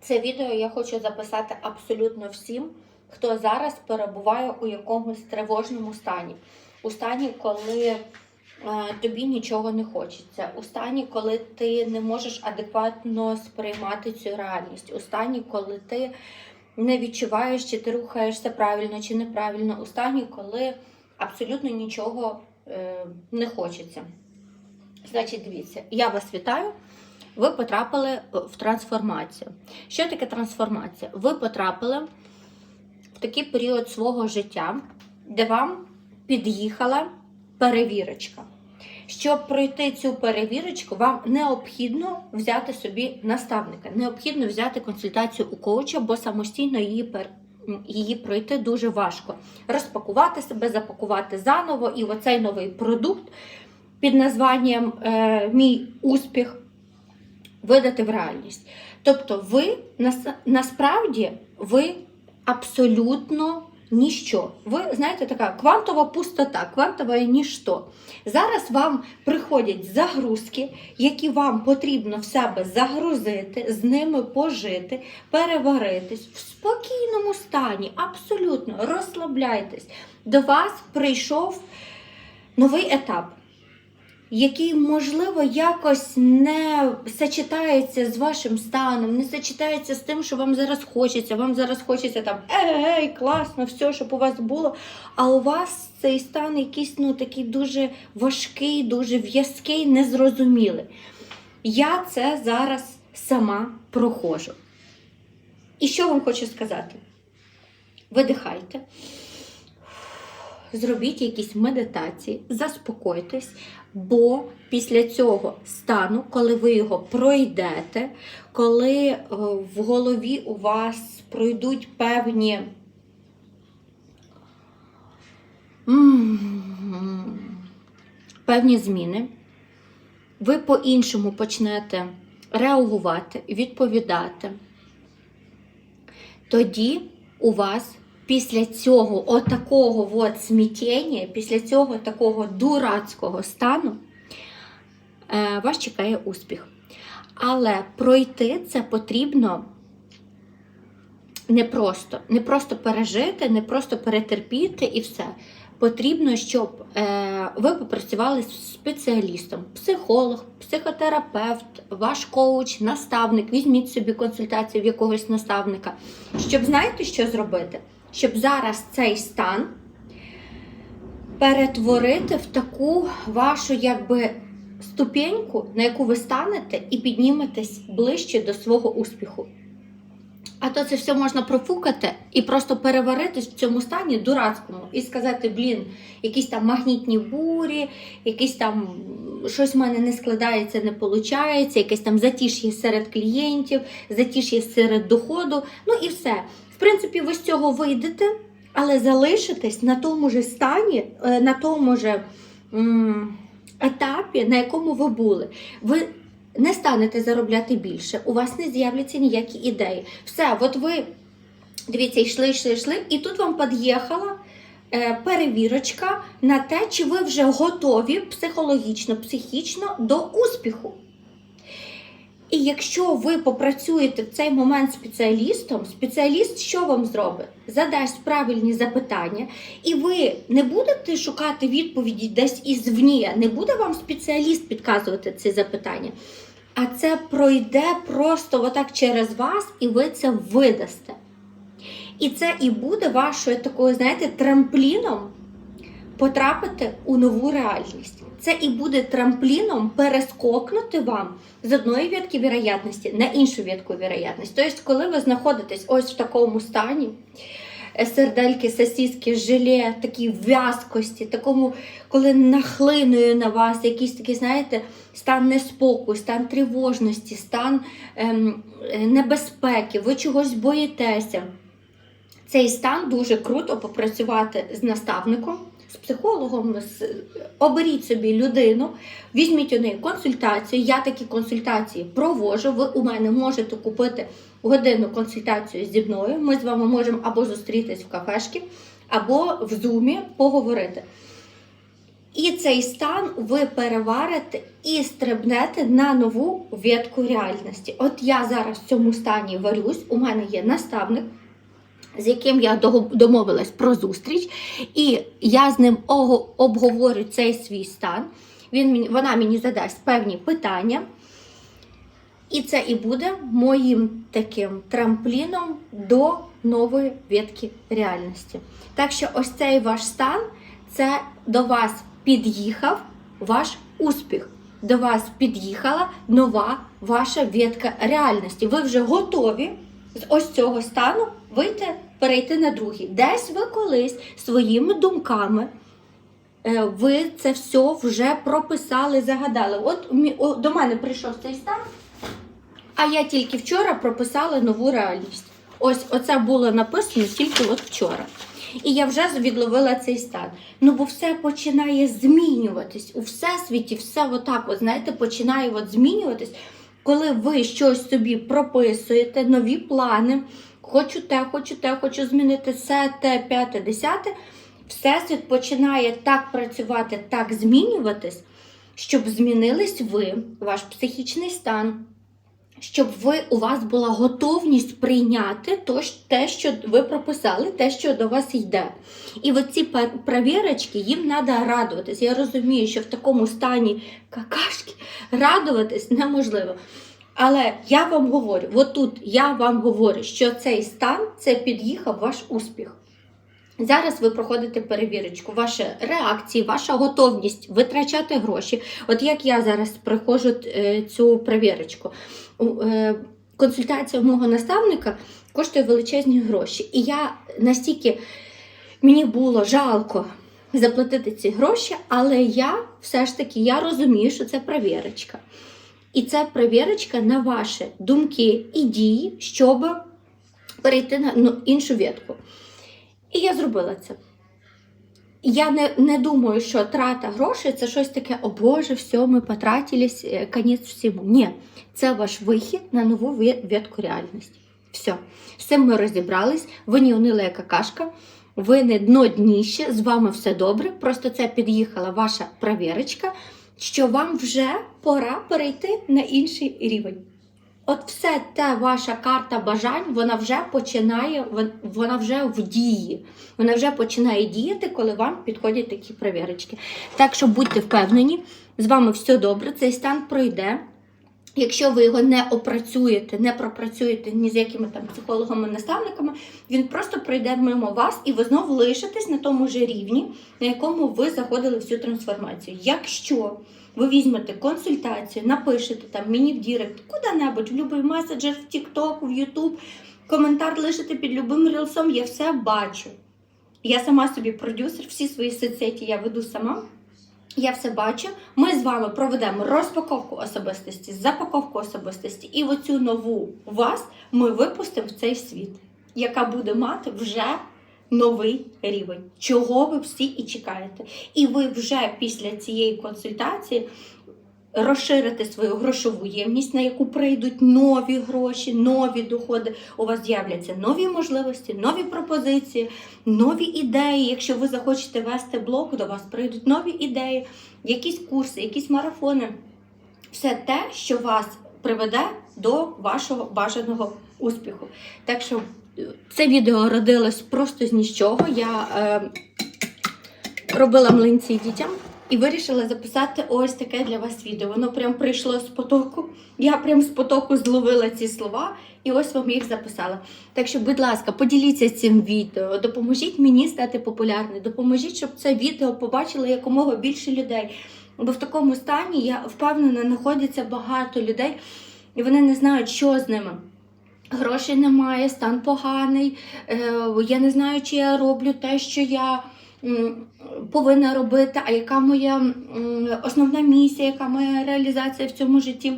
Це відео я хочу записати абсолютно всім, хто зараз перебуває у якомусь тривожному стані. У стані, коли е, тобі нічого не хочеться, у стані, коли ти не можеш адекватно сприймати цю реальність, у стані, коли ти не відчуваєш, чи ти рухаєшся правильно чи неправильно, у стані, коли абсолютно нічого е, не хочеться. Значить, дивіться, я вас вітаю. Ви потрапили в трансформацію. Що таке трансформація? Ви потрапили в такий період свого життя, де вам під'їхала перевірочка. Щоб пройти цю перевірочку, вам необхідно взяти собі наставника, необхідно взяти консультацію у коуча, бо самостійно її пер... її пройти дуже важко. Розпакувати себе, запакувати заново, і оцей новий продукт під названням е, Мій успіх видати в реальність. Тобто, ви насправді ви абсолютно ніщо. Ви знаєте, така квантова пустота, квантове ніщо. Зараз вам приходять загрузки, які вам потрібно в себе загрузити, з ними пожити, переваритись в спокійному стані, абсолютно розслабляйтесь. До вас прийшов новий етап який, можливо, якось не сочетається з вашим станом, не сочетається з тим, що вам зараз хочеться. Вам зараз хочеться там ей, класно, все, щоб у вас було. А у вас цей стан якийсь ну, такий дуже важкий, дуже в'язкий, незрозумілий. Я це зараз сама проходжу. І що вам хочу сказати? Видихайте. Зробіть якісь медитації, заспокойтесь, бо після цього стану, коли ви його пройдете, коли е, в голові у вас пройдуть певні певні зміни, ви по-іншому почнете реагувати, відповідати, тоді у вас після цього отакого от смітєння, після цього такого дурацького стану, е, вас чекає успіх. Але пройти це потрібно не просто, не просто пережити, не просто перетерпіти і все. Потрібно, щоб е, ви попрацювали з спеціалістом, психолог, психотерапевт, ваш коуч, наставник. Візьміть собі консультацію в якогось наставника. Щоб знаєте, що зробити? Щоб зараз цей стан перетворити в таку вашу якби ступеньку, на яку ви станете і підніметесь ближче до свого успіху. А то це все можна профукати і просто переваритись в цьому стані дурацькому і сказати, блін, якісь там магнітні бурі, якісь там щось в мене не складається, не виходить, якесь там затіш'я серед клієнтів, затіш'я серед доходу. Ну і все. В принципі, ви з цього вийдете, але залишитесь на тому ж стані, е, на тому ж м, етапі, на якому ви були. Ви не станете заробляти більше, у вас не з'являться ніякі ідеї. Все, от ви дивіться, йшли, йшли, йшли, і тут вам під'їхала е, перевірочка на те, чи ви вже готові психологічно, психічно до успіху. І якщо ви попрацюєте в цей момент спеціалістом, спеціаліст що вам зробить? Задасть правильні запитання, і ви не будете шукати відповіді десь ізвні, не буде вам спеціаліст підказувати ці запитання. А це пройде просто отак через вас, і ви це видасте. І це і буде вашою такою, знаєте, трампліном потрапити у нову реальність. Це і буде трампліном перескокнути вам з одної ветки вірогятності на іншу ветку вірогятності. Тобто, коли ви знаходитесь ось в такому стані, е, сердельки, сосиски, желе, такій в'язкості, такому, коли нахлинує на вас якийсь такий, знаєте, стан неспокою, стан тривожності, стан ем, е, небезпеки, ви чогось боїтеся. Цей стан дуже круто попрацювати з наставником, з психологом. Оберіть собі людину, візьміть у неї консультацію. Я такі консультації провожу. Ви у мене можете купити годинну консультацію зі мною. Ми з вами можемо або зустрітись в кафешці, або в зумі поговорити. І цей стан ви переварите і стрибнете на нову ветку реальності. От я зараз в цьому стані варюсь, у мене є наставник, з яким я домовилась про зустріч, і я з ним обговорю цей свій стан. Він вона мені задасть певні питання. І це і буде моїм таким трампліном до нової ветки реальності. Так що ось цей ваш стан це до вас під'їхав ваш успіх. До вас під'їхала нова ваша ветка реальності. Ви вже готові з ось цього стану вийти, перейти на другий. Десь ви колись своїми думками е, ви це все вже прописали, загадали. От до мене прийшов цей стан, а я тільки вчора прописала нову реальність. Ось оце було написано тільки от вчора. І я вже відловила цей стан. Ну, бо все починає змінюватись. У всесвіті все отак, от, знаєте, починає от змінюватись, коли ви щось собі прописуєте, нові плани. Хочу те, хочу те, хочу змінити це, те, п'яте, десяте. Всесвіт починає так працювати, так змінюватись, щоб змінились ви, ваш психічний стан, щоб ви у вас була готовність прийняти то, те, що ви прописали, те, що до вас йде. І оці перевірочки, їм треба радуватись. Я розумію, що в такому стані какашки радуватись неможливо. Але я вам говорю, от тут я вам говорю, що цей стан це під'їхав ваш успіх. Зараз ви проходите перевірочку, ваші реакції, ваша готовність витрачати гроші. От як я зараз проходжу е, цю перевірочку. Е, Консультація мого наставника коштує величезні гроші. І я настільки мені було жалко заплатити ці гроші, але я все ж таки я розумію, що це перевірочка. І це перевірочка на ваші думки і дії, щоб перейти на ну, іншу ветку. І я зробила це. Я не, не думаю, що трата грошей це щось таке, о Боже, все, ми потратились, е, конець всьому. Ні, це ваш вихід на нову ве- ветку реальності. Все. З цим ми розібрались. Ви не унила як какашка, ви не дно дніще, з вами все добре. Просто це під'їхала ваша провірочка, що вам вже пора перейти на інший рівень. От все те ваша карта бажань, вона вже починає, вона вже в дії. Вона вже починає діяти, коли вам підходять такі перевірочки. Так що будьте впевнені, з вами все добре, цей стан пройде. Якщо ви його не опрацюєте, не пропрацюєте ні з якими там психологами, наставниками, він просто пройде мимо вас, і ви знову лишитесь на тому ж рівні, на якому ви заходили в цю трансформацію. Якщо ви візьмете консультацію, напишете там мені в Дірект, куди-небудь, в будь-який меседжер, в TikTok, в YouTube, коментар лишите під любим рілсом, я все бачу. Я сама собі продюсер, всі свої соцсеті я веду сама. Я все бачу. Ми з вами проведемо розпаковку особистості, запаковку особистості, і оцю нову вас ми випустимо в цей світ, яка буде мати вже новий рівень, чого ви всі і чекаєте. І ви вже після цієї консультації розширите свою грошову ємність, на яку прийдуть нові гроші, нові доходи. У вас з'являться нові можливості, нові пропозиції, нові ідеї. Якщо ви захочете вести блог, до вас прийдуть нові ідеї, якісь курси, якісь марафони. Все те, що вас приведе до вашого бажаного успіху. Так що е, це відео родилось просто з нічого. Я е, робила млинці дітям і вирішила записати ось таке для вас відео. Воно прям прийшло з потоку. Я прям з потоку зловила ці слова і ось вам їх записала. Так що, будь ласка, поділіться цим відео, допоможіть мені стати популярною, допоможіть, щоб це відео побачило якомога більше людей. Бо в такому стані я впевнена, знаходиться багато людей, і вони не знають, що з ними. Грошей немає, стан поганий. е, Я не знаю, чи я роблю те, що я повинна робити, а яка моя основна місія, яка моя реалізація в цьому житті.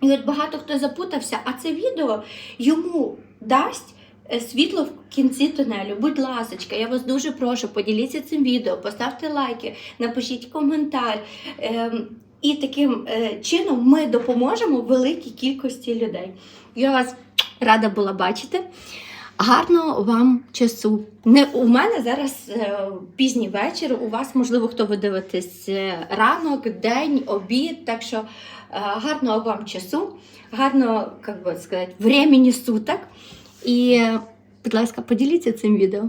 І от багато хто запутався, а це відео йому дасть е, світло в кінці тунелю. Будь ласочка, я вас дуже прошу, поділіться цим відео, поставте лайки, напишіть коментар. Ем, І таким е, чином ми допоможемо великій кількості людей. Я вас рада була бачити. Гарного вам часу. Не у мене зараз е, пізній вечір. У вас, можливо, хто ви дивитесь е, ранок, день, обід. Так що е, гарного вам часу, гарного, як би сказати, времени суток. І, будь ласка, поділіться цим відео.